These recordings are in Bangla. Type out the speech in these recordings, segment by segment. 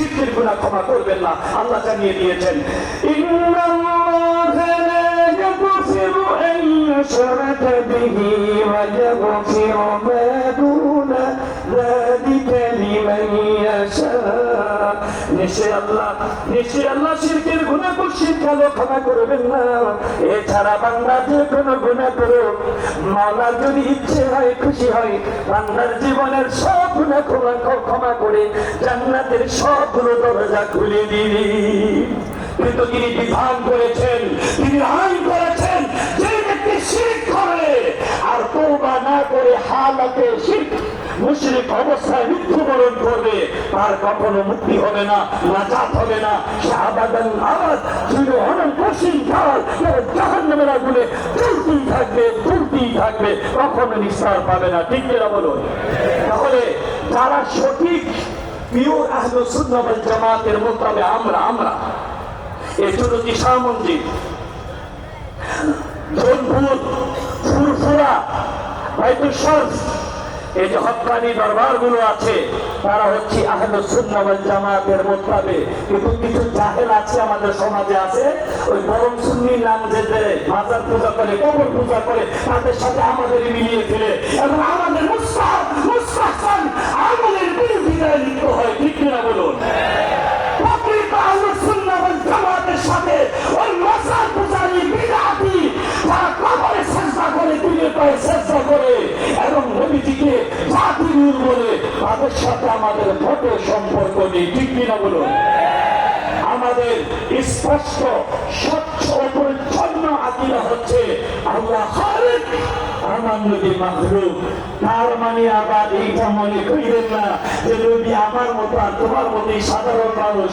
শিরকের গুণা ক্ষমা করবেন না। আল্লাহ জানিয়ে দিয়েছেন ইয়াগফিরু আন ইউশরাকা বিহি নিশ্চয় আল্লাহ নিশ্চয় আল্লাহ ক্ষমা করবেন না। এছাড়া বান্দা কোনো গুনাহ করুক মাওলার যদি ইচ্ছে হয়, খুশি হয়, বান্দার জীবনের সব গুনাহ ক্ষমা ক্ষমা করে জান্নাতের সবগুলো দরজা খুলে দিবি। কিন্তু তিনি বিধান করেছেন করে হালাতে মুশরিক অবস্থায় মৃত্যুবরণ করবে। তার কখনো মুক্তি হবে না, নাজাত হবে না। সে আবাদান আবাদ চির অনন্তসীম কাল জাহান্নামের আগুনে চলতেই থাকবে চলতেই থাকবে, কখনো নিস্তার পাবে না। ঠিক কিনা বলুন? তাহলে যারা সঠিক পিওর আহলু সুন্নাহ ওয়াল জামাতের মোতাবে আমরা আমরা শাহ মন্দির জোনপুর ফুরফুরা এই যে দরবারগুলো আছে, তারা হচ্ছে আহলে সুন্নাহ জামাতের কিন্তু কিছু জাহেল আছে আমাদের সমাজে আছে, ওই গরম সুন্নি নাম যে মাজার পূজা করে, কবর পূজা করে, তাদের সাথে আমাদের মিলিয়ে ফেলে। এবং আমাদের মুস্তাহ হয়, ঠিক কিনা বলুন? তাদের সাথে আমাদের ভোটের সম্পর্ক নেই, ঠিক কিনা বলুন? আমাদের স্পষ্ট, স্বচ্ছ পরিচ্ছন্ন আকিরা হচ্ছে আল্লাহ মানে আবার এইটা মনে না সাধারণ মানুষ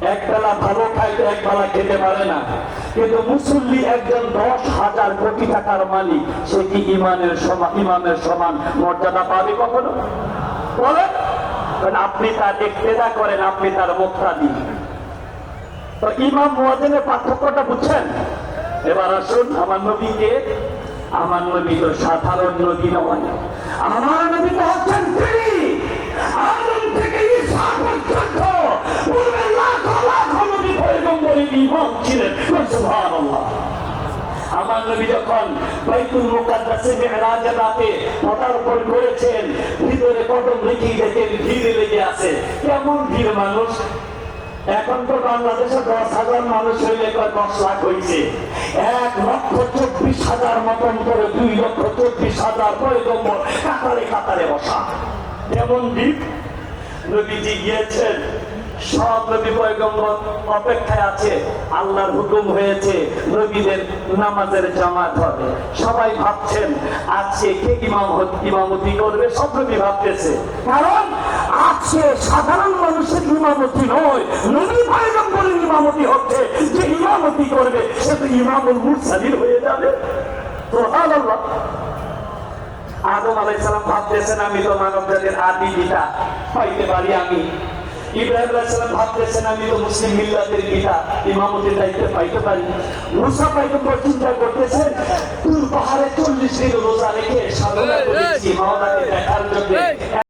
এক বেলা ভালো খাইতে এক বেলা খেতে পারে না। কিন্তু মুসল্লি একজন দশ হাজার কোটি টাকার মালিক, সে কি ইমানের সমান ইমামের সমান মর্যাদা পাবে কখনো? বলেন। আপনি তা দেখতে না করেন, আপনি তার মুখটা দিন তো ইমাম পার্থক্যটা বুঝছেন? এবার আসুন, আমার নবীকে আমার নবী তো সাধারণ নবী নয়। আমার নবী তো হচ্ছেন তিনি। আদম থেকে পর্যন্ত পূর্বে লাখ লাখ নবী পয়গম্বরী ইমাম ছিলেন আমার নবী যখন বাইতুল মুকাদ্দাসে রাতে করেছেন, ভিতরে ভিড় লেগে আছে। কেমন ভিড় মানুষ? এখন তো বাংলাদেশে দশ হাজার মানুষ হইলে দশ লাখ হয়েছে এক লক্ষ চব্বিশ হাজার মতন করে, দুই লক্ষ চব্বিশ হাজার পয়গম্বর কাতারে কাতারে বসা। যেমন দ্বীপ নবীজি গিয়েছেন সব নবী পয়গম্বর অপেক্ষায় আছে, আল্লাহর হুকুম হয়েছে, নবীদের নামাজের জামাত হবে। সবাই ভাবছেন, আজকে কে ইমাম ইমামতি করবে? সব নবী ভাবতেছে। কারণ আজকে সাধারণ মানুষের ইমামতি নয়, নবী পয়গম্বরের ইমামতি হচ্ছে, যে ইমামতি করবে, সে তো ইমামুল মুরসালিন হয়ে যাবে। তো আল্লাহ আদম আলাইসালাম ভাবতেছেন, আমি তো মানব জাতির আদি পিতা, পাইতে পারি আমি। ইব্রাহিম আলাইসালাম ভাবতেছেন আমি তো মুসলিম মিল্লাতের পিতা ইমামতের দায়িত্ব পাইতে পারি মুসা পাইগম্বর চিন্তা করতেছেন তুর পাহাড়ে চল্লিশ দিন রোজা রেখে সাধনা করেছি মাওলাকে দেখার জন্য।